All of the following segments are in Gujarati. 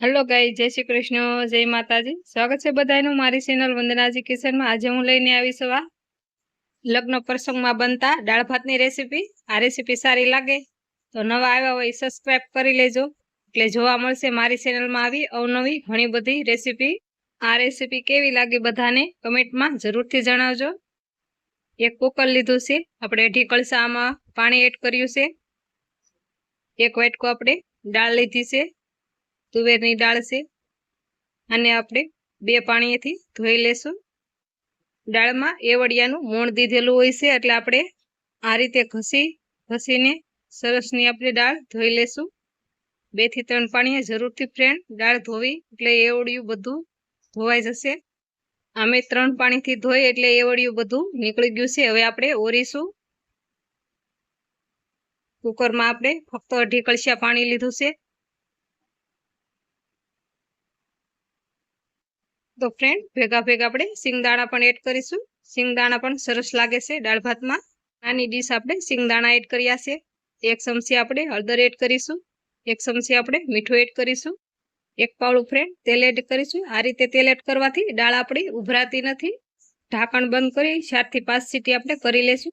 હેલો ગાઈ જય શ્રી કૃષ્ણ, જય માતાજી. સ્વાગત છે બધાનું મારી ચેનલ વંદનાજી કિચનમાં આજે હું લઈને આવી આ લગ્ન પ્રસંગમાં બનતા દાળ ભાતની રેસીપી આ રેસીપી સારી લાગે તો નવા આવ્યા હોય સબસ્ક્રાઈબ કરી લેજો. એટલે જોવા મળશે મારી ચેનલમાં આવી અવનવી ઘણી બધી રેસીપી આ રેસીપી કેવી લાગી બધાને કમેન્ટમાં જરૂરથી જણાવજો. એક કુકર લીધું છે. આપણે અઢી કળસામાં પાણી એડ કર્યું છે. એક વાટકો આપણે દાળ લીધી છે. તુવેરની દાળ છે. અને આપણે બે પાણીએથી ધોઈ લેશું. દાળમાં એવડિયાનું મોણ દીધેલું હોય છે એટલે આપણે આ રીતે ઘસી, ઘસીને સરસની આપણે દાળ ધોઈ લેશું. બેથી ત્રણ પાણીએ જરૂરથી ફ્રેન્ડ દાળ ધોવી એટલે એવડિયું બધું ધોવાઈ જશે. અમે ત્રણ પાણીથી ધોઈ એટલે એવડિયું બધું નીકળી ગયું છે. હવે આપણે ઓરીશું. કુકરમાં આપણે ફક્ત અઢી કળશિયા પાણી લીધું છે. તો ફ્રેન્ડ ભેગા ભેગા આપણે સિંગદાણા પણ એડ કરીશું. સિંગદાણા પણ સરસ લાગે છે દાળ ભાતમાં. નાની ડીશ આપણે સિંગદાણા એડ કર્યા છે. એક ચમચી આપણે હળદર એડ કરીશું. એક ચમચી આપણે મીઠું એડ કરીશું. એક પાવડું ફ્રેન્ડ તેલ એડ કરીશું. આ રીતે તેલ એડ કરવાથી દાળ આપણી ઉભરાતી નથી. ઢાંકણ બંધ કરી ચારથી પાંચ સીટી આપણે કરી લેશું.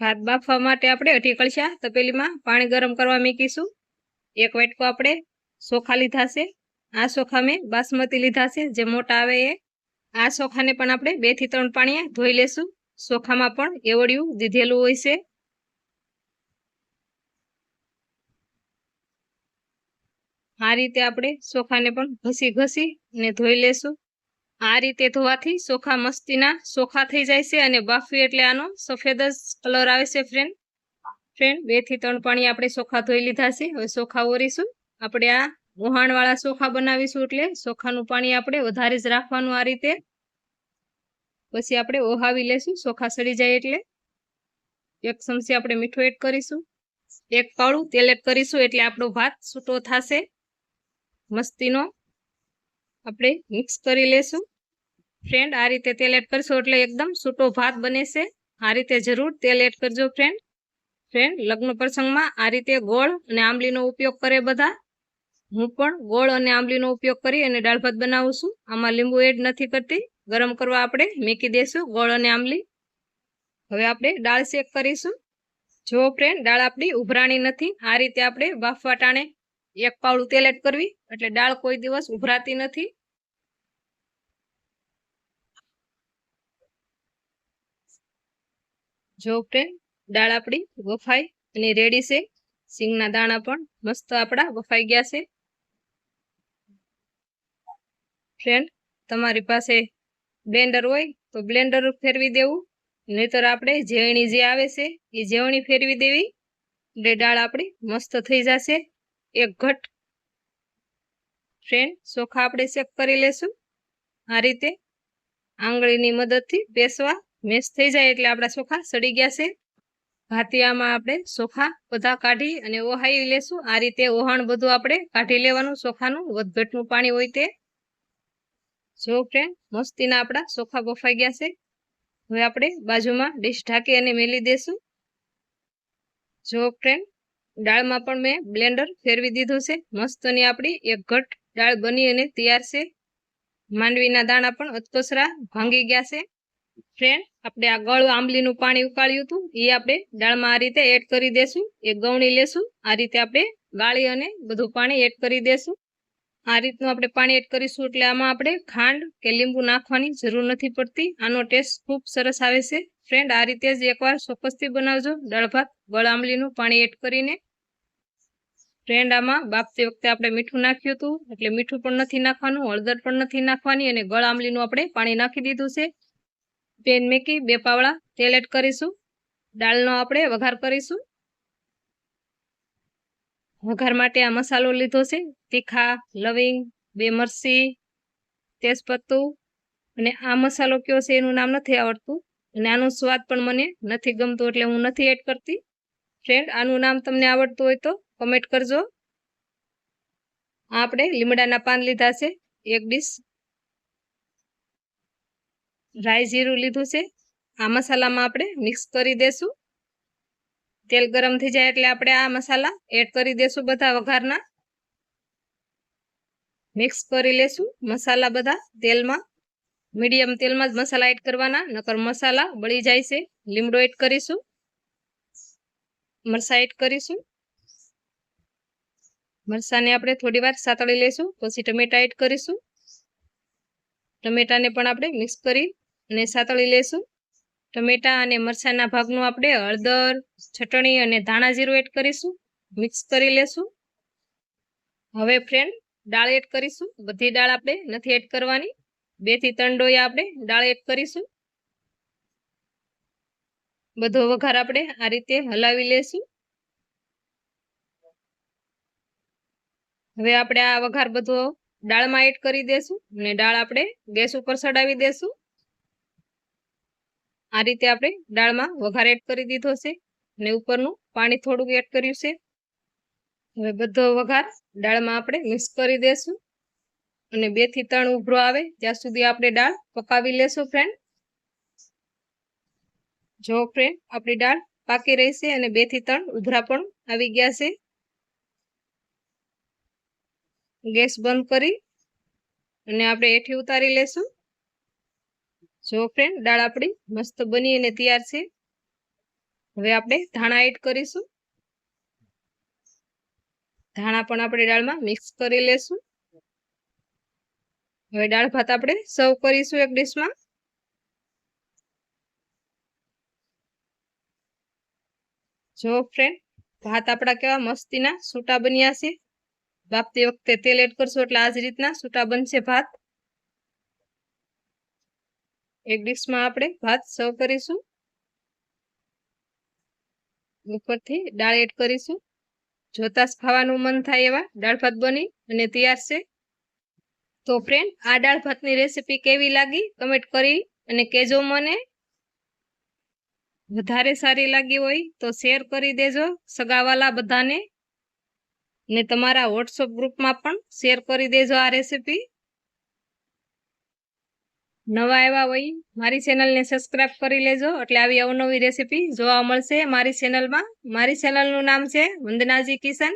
ભાત બાફવા માટે આપણે અઢી કળશા તપેલીમાં પાણી ગરમ કરવા મૂકીશું. એક વાટકો આપણે ચોખા લીધા છે. આ ચોખા મેં બાસમતી લીધા છે, જે મોટા આવે એ. આ ચોખાને પણ આપણે બેથી ત્રણ પાણીએ ધોઈ લેશું. ચોખામાં પણ એવડિયું દીધેલું હોય છે. આ રીતે આપણે ચોખાને પણ ઘસી ઘસી ને ધોઈ લેશું. આ રીતે ધોવાથી ચોખા મસ્તીના ચોખા થઈ જાય છે અને બાફવી એટલે આનો સફેદ જ કલર આવે છે ફ્રેન્ડ ફ્રેન્ડ બેથી ત્રણ પાણી આપણે ચોખા ધોઈ લીધા છે. હવે ચોખા ઓરીશું. આપણે આ વહાણવાળા ચોખા બનાવીશું એટલે ચોખાનું પાણી આપણે વધારે જ રાખવાનું આ રીતે. પછી આપણે ઓહાવી લેશું ચોખા સડી જાય એટલે. એક ચમચી આપણે મીઠું એડ કરીશું. એક પાળું તેલ એડ કરીશું એટલે આપણો ભાત છૂટો થશે. મસ્તીનો આપણે મિક્સ કરી લેશું. ફ્રેન્ડ, આ રીતે તેલ એડ કરશું એટલે એકદમ છૂટો ભાત બને છે આ રીતે જરૂર તેલ એડ કરજો ફ્રેન્ડ. ફ્રેન્ડ, લગ્ન પ્રસંગમાં આ રીતે ગોળ અને આંબલીનો ઉપયોગ કરે બધા. હું પણ ગોળ અને આંબલીનો ઉપયોગ કરી અને દાળ ભાત બનાવું છું. આમાં લીંબુ એડ નથી કરતી. ગરમ કરવા આપણે મેકી દઈશું ગોળ અને આંબલી. હવે આપણે દાળ શેક કરીશું. જો ફ્રેન્ડ, દાળ આપણી ઉભરાણી નથી. આ રીતે આપણે બાફવા ટાણે એક પાવડું તેલ એડ કરવી. એટલે દાળ કોઈ દિવસ ઉભરાતી નથી. જો ફ્રેન્ડ, દાળ આપણી વફાઈ અને રેડી છે. સિંગના દાણા પણ મસ્ત આપણા વફાઈ ગયા છે. ફ્રેન્ડ તમારી પાસે બ્લેન્ડર હોય તો બ્લેન્ડર ફેરવી દેવું. નહીતર આપણે ઝેવણી જે આવે છે, એ ઝેવણી ફેરવી દેવી. એટલે દાળ આપણી મસ્ત થઈ જશે. એક ઘટ. ફ્રેન્ડ ચોખા આપણે ચેક કરી લેશું. આ રીતે આંગળીની મદદથી બેસવા મેસ થઈ જાય એટલે આપણા ચોખા સડી ગયા છે. ભાતિયામાં આપણે ચોખા બધા કાઢી અને ઓહાઈ લેશું. આ રીતે ઓહાણ બધું આપણે કાઢી લેવાનું ચોખાનું વધઘટનું પાણી હોય તે. જો ફ્રેન્ડ મસ્તીના આપણા ચોખા બફાઈ ગયા છે. હવે આપણે બાજુમાં ડીશ ઢાંકી અને મેલી દેશું. જો ફ્રેન્ડ દાળમાં પણ મેં બ્લેન્ડર ફેરવી દીધું છે. મસ્તની આપણી એક ઘટ દાળ બની અને તૈયાર છે. માંડવીના દાણા પણ અચકસરા ભાંગી ગયા છે. ફ્રેન્ડ આપણે આ ગળું આંબલીનું પાણી ઉકાળ્યું હતું. એ આપણે દાળમાં આ રીતે એડ કરી દેશું. એ ગવણી લેશું. આ રીતે આપણે ગાળી અને બધું પાણી એડ કરી દેશું. આ રીતનું આપણે પાણી એડ કરીશું એટલે આમાં આપણે ખાંડ કે લીંબુ નાખવાની જરૂર નથી પડતી. આનો ટેસ્ટ ખૂબ સરસ આવે છે. ફ્રેન્ડ, આ રીતે જ એકવાર ચોક્કસથી બનાવજો. દાળ ભાત, ગળ આંબલીનું પાણી એડ કરીને. ફ્રેન્ડ, આમાં બાફતી વખતે આપણે મીઠું નાખ્યું હતું. એટલે મીઠું પણ નથી નાખવાનું, હળદર પણ નથી નાખવાની અને ગળ આંબલીનું આપણે પાણી નાખી દીધું છે. પેન મેકી બે પાવડા તેલ એડ કરીશું. દાળનો આપણે વઘાર કરીશું. વઘાર માટે આ મસાલો લીધો છે, તીખા, લવિંગ, બે મરસી તેજપત્તું અને આ મસાલો કયો છે એનું નામ નથી આવડતું અને આનો સ્વાદ પણ મને નથી ગમતો એટલે હું નથી એડ કરતી. ફ્રેન્ડ, આનું નામ તમને આવડતું હોય તો કમેન્ટ કરજો. આપણે લીમડાના પાન લીધા છે, એક ડીશ. રાઈ જીરું લીધું છે. આ મસાલામાં આપણે મિક્સ કરી દેશું. તેલ ગરમ થઈ જાય એટલે આપણે આ મસાલા એડ કરી દેશું બધા વઘારના. મિક્સ કરી લેશું મસાલા બધા તેલમાં. મીડિયમ તેલમાં જ મસાલા એડ કરવાના, નકર મસાલા બળી જાય છે. લીમડો એડ કરીશું. મરસા એડ કરીશું. મરસાને આપણે થોડી વાર સાતળી લેશું, પછી ટમેટા એડ કરીશું. ટમેટાને પણ આપણે મિક્સ કરી અને સાતળી લેશું. ટમેટા અને મરચાના ભાગનું આપણે હળદર, ચટણી અને ધાણા જીરું એડ કરીશું. મિક્સ કરી લેશું. હવે ફ્રેન્ડ દાળ એડ કરીશું. બધી દાળ આપણે નથી એડ કરવાની. બેથી ત્રણ ડોયા આપણે દાળ એડ કરીશું. બધો વઘાર આપણે આ રીતે હલાવી લેશું. હવે આપણે આ વઘાર બધો દાળમાં એડ કરી દેશું અને દાળ આપણે ગેસ ઉપર ચડાવી દેશું. આ રીતે આપણે દાળમાં વઘાર એડ કરી દીધો છે અને ઉપરનું પાણી થોડુંક એડ કર્યું છે. હવે બધો વઘાર દાળમાં આપણે મિક્સ કરી દેશું અને બેથી ત્રણ ઉભરો આવે ત્યાં સુધી આપણે દાળ પકાવી લેશું ફ્રેન્ડ જો ફ્રેન્ડ આપણી દાળ પાકી રહી છે અને બેથી ત્રણ ઉભરા પણ આવી ગયા છે. ગેસ બંધ કરી અને આપણે એઠી ઉતારી લેશું. જો ફ્રેન્ડ દાળ આપણી મસ્ત બની અને તૈયાર છે. હવે આપણે ધાણા એડ કરીશું. ધાણા પણ આપણે દાળમાં મિક્સ કરી લેશું. હવે દાળ ભાત આપણે સર્વ કરીશું એક ડીશમાં જો ફ્રેન્ડ ભાત આપણા કેવા મસ્તીના સૂટા બન્યા છે. બાપતી વખતે તેલ એડ કરશું એટલે આ જ રીતના સૂટા બનશે ભાત. એક ડીશમાં આપણે ભાત સર્વ કરીશું. ઉપરથી દાળ એડ કરીશું. જોતા ખાવાનું મન થાય એવા દાળ ભાત બની અને તૈયાર છે. તો ફ્રેન્ડ આ દાળ ભાતની રેસીપી કેવી લાગી? કમેન્ટ કરી અને કહેજો મને. વધારે સારી લાગી હોય તો શેર કરી દેજો સગાવાલા બધાને. ને તમારા વોટ્સઅપ ગ્રુપમાં પણ શેર કરી દેજો આ રેસીપી નવા આવ્યા હોય, મારી ચેનલને સબસ્ક્રાઇબ કરી લેજો. એટલે આવી અવનવી રેસીપી જોવા મળશે મારી ચેનલમાં મારી ચેનલનું નામ છે વંદનાજી કિશન.